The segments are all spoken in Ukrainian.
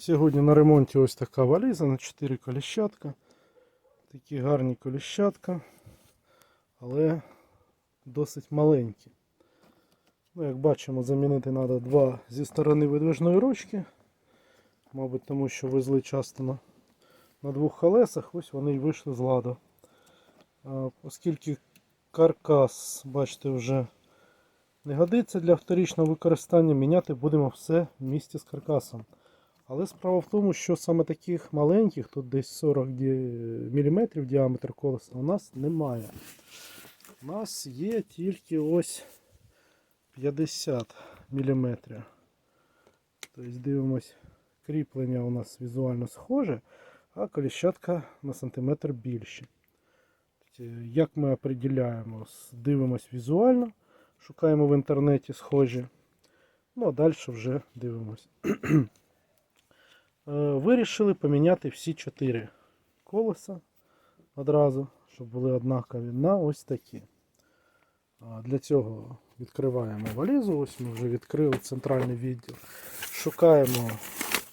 Сьогодні на ремонті ось така валіза на 4 коліщатка. Такі гарні коліщатка, але досить маленькі. Ну, як бачимо, замінити треба два зі сторони видвижної ручки. Мабуть, тому що везли часто на, на двох колесах, ось вони й вийшли з ладу. А, оскільки каркас, бачите, вже не годиться для вторичного використання, міняти будемо все в місті з каркасом. Але справа в тому, що саме таких маленьких, тут десь 40 мм діаметр колеса, у нас немає. У нас є тільки ось 50 мм. Тобто дивимось, кріплення у нас візуально схоже, а коліщатка на сантиметр більше. Тобто, Як ми определяємо? Дивимось візуально, шукаємо в інтернеті схожі. Ну а далі вже дивимось. Е, Вирішили поміняти всі чотири колеса одразу, щоб були однакові на ось такі. Для цього відкриваємо валізу. Ось ми вже відкрили центральний відділ. Шукаємо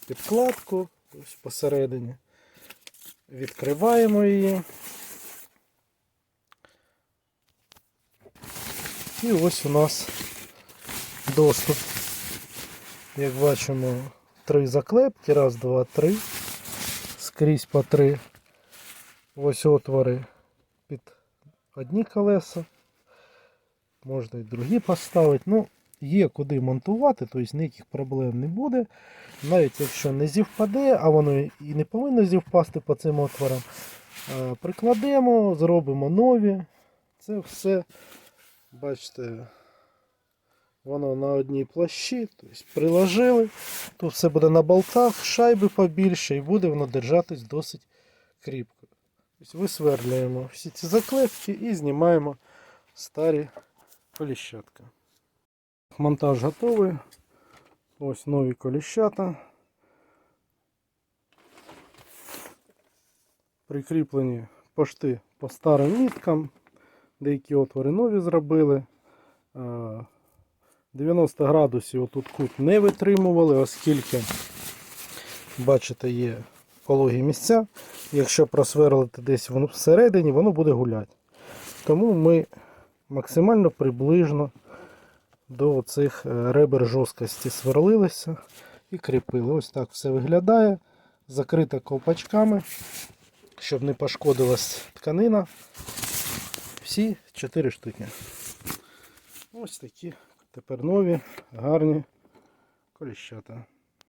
підкладку ось посередині. Відкриваємо її. І ось у нас доступ. Як бачимо, три заклепки. Раз, два, три. Скрізь по три. Ось отвори під одні колеса. Можна і другі поставити. Ну, є куди монтувати, тобто ніяких проблем не буде. Навіть якщо не зівпаде, а воно і не повинно зівпасти по цим отворам. е, Прикладемо, зробимо нові. Це все, бачите, воно на одній плащі. Тобто приложили. Тут все буде на болтах, шайби побільше і буде воно держатись досить кріпко. Тобто висверлюємо всі ці заклепки і знімаємо старі коліщатка. Монтаж готовий. Ось нові коліщата. Прикріплені пошти по старим міткам. Деякі отвори нові зробили. Е, 90 градусів отут кут не витримували, оскільки, бачите, є пологі місця. Якщо просверлити десь всередині, воно буде гуляти. Тому ми максимально приближно до цих ребер жорсткості сверлилися і кріпили. Ось так все виглядає. Закрита ковпачками, щоб не пошкодилась тканина. Всі 4 штуки. Ось такі тепер нові, гарні коліщата.